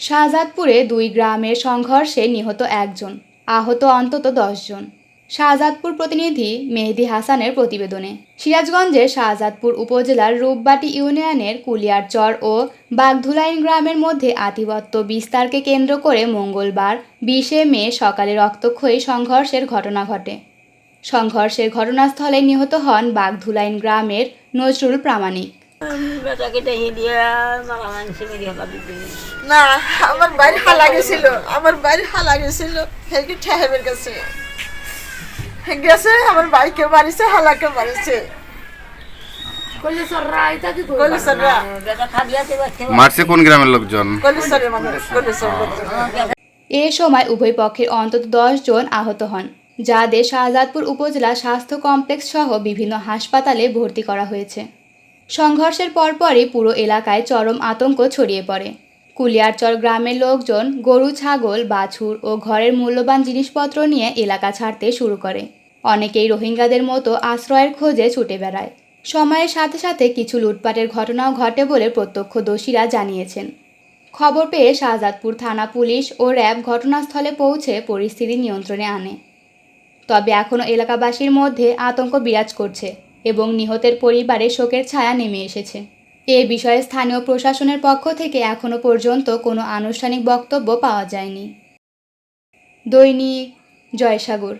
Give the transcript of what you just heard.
শাহজাদপুরে দুই গ্রামের সংঘর্ষে নিহত একজন, আহত অন্তত দশজন। শাহজাদপুর প্রতিনিধি মেহেদি হাসানের প্রতিবেদনে, সিরাজগঞ্জের শাহজাদপুর উপজেলার রূপবাটি ইউনিয়নের কুলিয়ারচর ও বাগধুলাইন গ্রামের মধ্যে আধিপত্য বিস্তারকে কেন্দ্র করে মঙ্গলবার বিশে মে সকালে রক্তক্ষয়ী সংঘর্ষের ঘটনা ঘটে। সংঘর্ষের ঘটনাস্থলে নিহত হন বাগধুলাইন গ্রামের নজরুল প্রামাণিক। না আমার বাইরে হালা গেছিল আমার বাইরে হালা গেছিল হেকে ঠেহেবের কাছে। গেছে আমার বাইকে মারিছে হালাকে মারিছে। কোন গ্রামের লোকজন। এ সময় উভয় পক্ষের অন্তত দশ জন আহত হন যাদের শাহজাদপুর উপজেলা স্বাস্থ্য কমপ্লেক্স সহ বিভিন্ন হাসপাতালে ভর্তি করা হয়েছে। সংঘর্ষের পরপরই পুরো এলাকায় চরম আতঙ্ক ছড়িয়ে পড়ে। কুলিয়ারচর গ্রামের লোকজন গরু, ছাগল, বাছুর ও ঘরের মূল্যবান জিনিসপত্র নিয়ে এলাকা ছাড়তে শুরু করে। অনেকেই রোহিঙ্গাদের মতো আশ্রয়ের খোঁজে ছুটে বেড়ায়। সময়ের সাথে সাথে কিছু লুটপাটের ঘটনাও ঘটে বলে প্রত্যক্ষদর্শীরা জানিয়েছেন। খবর পেয়ে শাহজাদপুর থানা পুলিশ ও র্যাব ঘটনাস্থলে পৌঁছে পরিস্থিতি নিয়ন্ত্রণে আনে। তবে এখনও এলাকাবাসীর মধ্যে আতঙ্ক বিরাজ করছে। এবং নিহতের পরিবারে শোকের ছায়া নেমে এসেছে। এ বিষয়ে স্থানীয় প্রশাসনের পক্ষ থেকে এখনও পর্যন্ত কোনো আনুষ্ঠানিক বক্তব্য পাওয়া যায়নি। দৈনিক জয়সাগর